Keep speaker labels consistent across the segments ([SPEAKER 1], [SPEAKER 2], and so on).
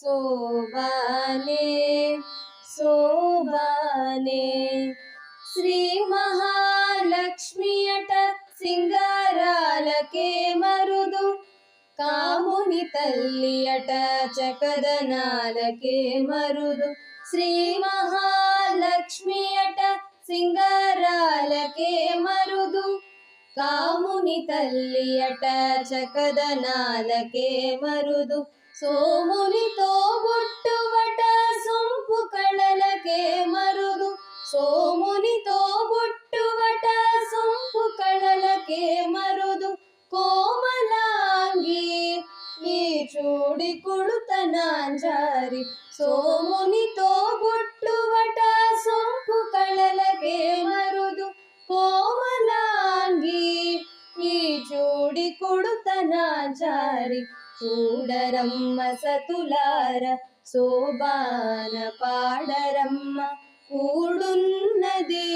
[SPEAKER 1] శోభానే శోభానే శ్రీ మహాలక్ష్మి అట సింగారాలకే మరుదు. కాముని తల్లి అట చకదనాలకే మరుదు. శ్రీ మహాలక్ష్మి అట సింగారాలకే మరుదు. కాముని తల్లి అట చకదనాలకే మరుదు. సోమునితో బొట్టువట సొంపు కళలకే మరుదు. సోమునితో బొట్టువట సొంపు కళలకే మరుదు. కోమలాంగి నీ చూడి కుడుతనాంజారి సోమునితో బొట్టువట సొంపు కళలకే మరుదు. కోమలాంగి నీ చూడి కుడుతనాంజారి చూడరమ్మ సతులార శోభాన పాడరమ్మ కూడున్నది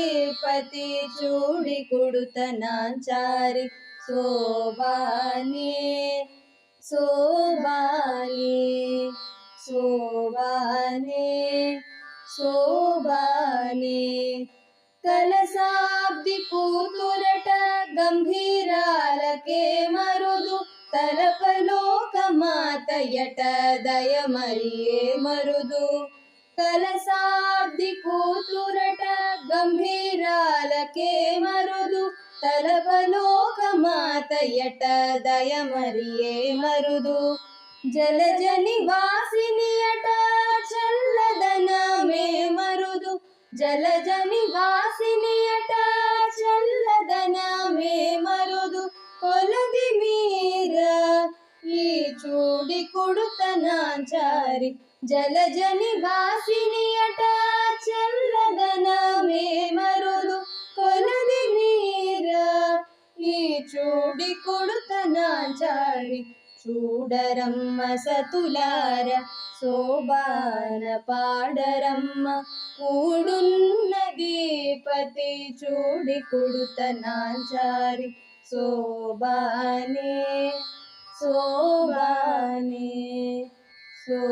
[SPEAKER 1] పతి చూడి కుడుతనాచారి శోభానే శోభానే శోభానే శోభానే కలసాబ్ది కూతురట మాతయట దయమరియే మరుదు. కలసాబ్ది కూతురట గంభీరాలకే మరుదు. తలపలోక మాతయట దయమరియే మరుదు. జలజని వాసిని అట చల్లదనమే మరుదు. జలజని చూడి కొడుతనాచారి జలజని వాసిని అట చల్లదనమే మరుదు కొలది మీర ఈ చూడి కొడుతనాచారి చూడరమ్మ సతులార శోభాన పాడరమ్మ కూడున్నది పతి చూడి కొడుతనాచారి శోభానే శోభానే శో